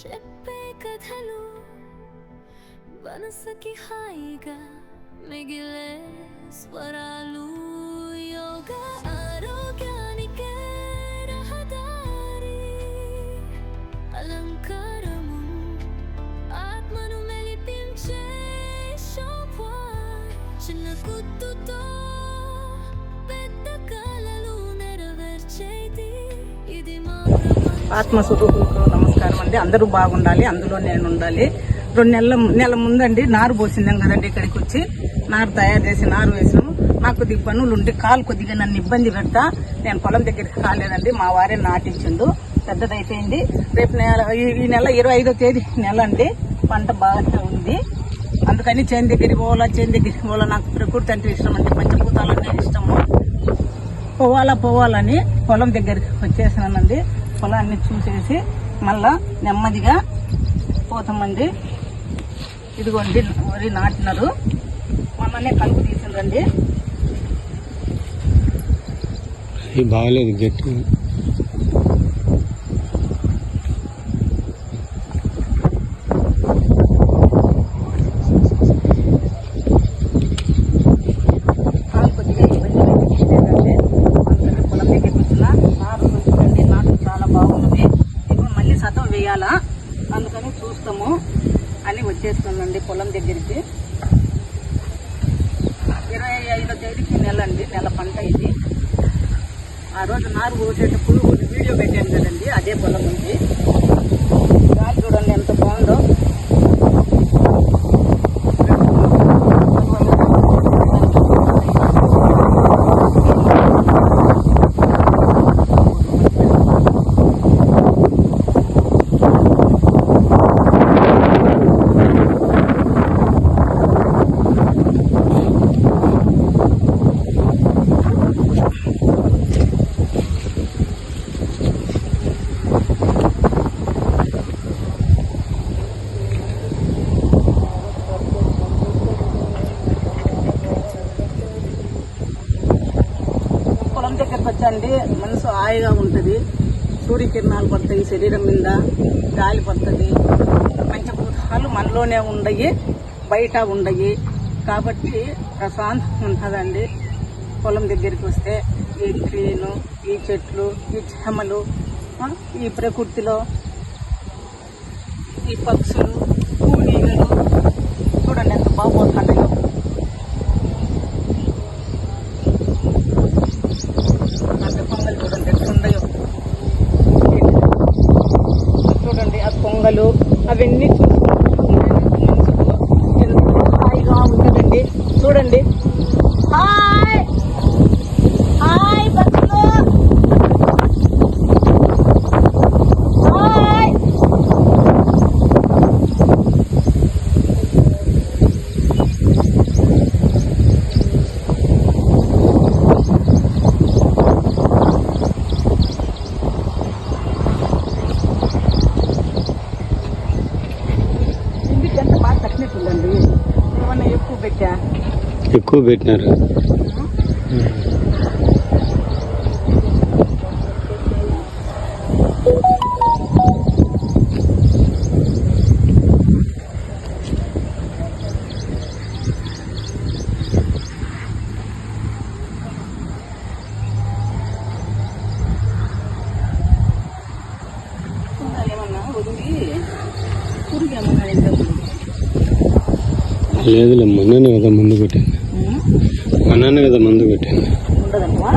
చెప్పే కథలు మనసుకి హాయిగా ఆత్మస్వరూపులకు నమస్కారం అండి అందరూ బాగుండాలి అందులో నేను ఉండాలి. రెండు నెలల నెల ముందండి నారు పోసిందాం కదండి ఇక్కడికి వచ్చి నారు తయారు చేసి నారు వేసినాం. నాకు కొద్దిగా పనులు ఉండి కాలు కొద్దిగా నన్ను ఇబ్బంది పెడతా. నేను పొలం దగ్గరికి కాలేదండి మా వారే నాటించిండు. పెద్దదైపోయింది. రేపు నెల ఈ- నెల ఇరవై ఐదో తేదీ నెల అండి పంట బాగా ఉంది. అందుకని చేను దగ్గరికి పోవాలా చేను దగ్గరికి పోవాలా నాకు ప్రకృతి అంటే ఇష్టం అండి. అంటే ఇష్టము. పోవాలా పోవాలని పొలం దగ్గరికి వచ్చేసినానండి. పొలాన్ని చూసేసి మళ్ళా నెమ్మదిగా పోతామండి. ఇదిగోండి వరి నాటినారు. మొన్ననే కలుపు తీసిండ్రండి. బాగాలేదు గట్టి కాలు కొద్దిగా ఇబ్బంది పెట్టిందండి అందుకని పొలం దగ్గరికి వచ్చిన నారు చూడండి నాటు చాలా బాగున్నది ఇప్పుడు మళ్ళీ సతం వేయాలా? అందుకని చూస్తాము అని వచ్చేస్తుందండి పొలం దగ్గరికి. ఇరవై ఐదో తేదీకి నెల అండి నెల పంట ఇది. ఆ రోజు నారు పోసేటప్పుడు వీడియో పెట్టాను కదండి అదే పొలం ఉంది. కూర్చోండి మనసు హాయిగా ఉంటుంది. సూర్యకిరణాలు పడతాయి శరీరం మీద గాలి పడుతుంది. పంచభూతాలు మనలోనే ఉండయి బయట ఉండయి. కాబట్టి ప్రశాంతంగా ఉంటుందండి. పొలం దగ్గరికి వస్తే ఈ ట్రీను ఈ చెట్లు ఈ చెమలు ఈ ప్రకృతిలో ఈ పక్షులు ఎక్కువ పెట్టా ఎక్కువ పెట్టినారు లేదులే మొన్ననే కదా మందు కొట్టింది మొన్ననే కదా మందు కొట్టింది ఉండదమ్మా.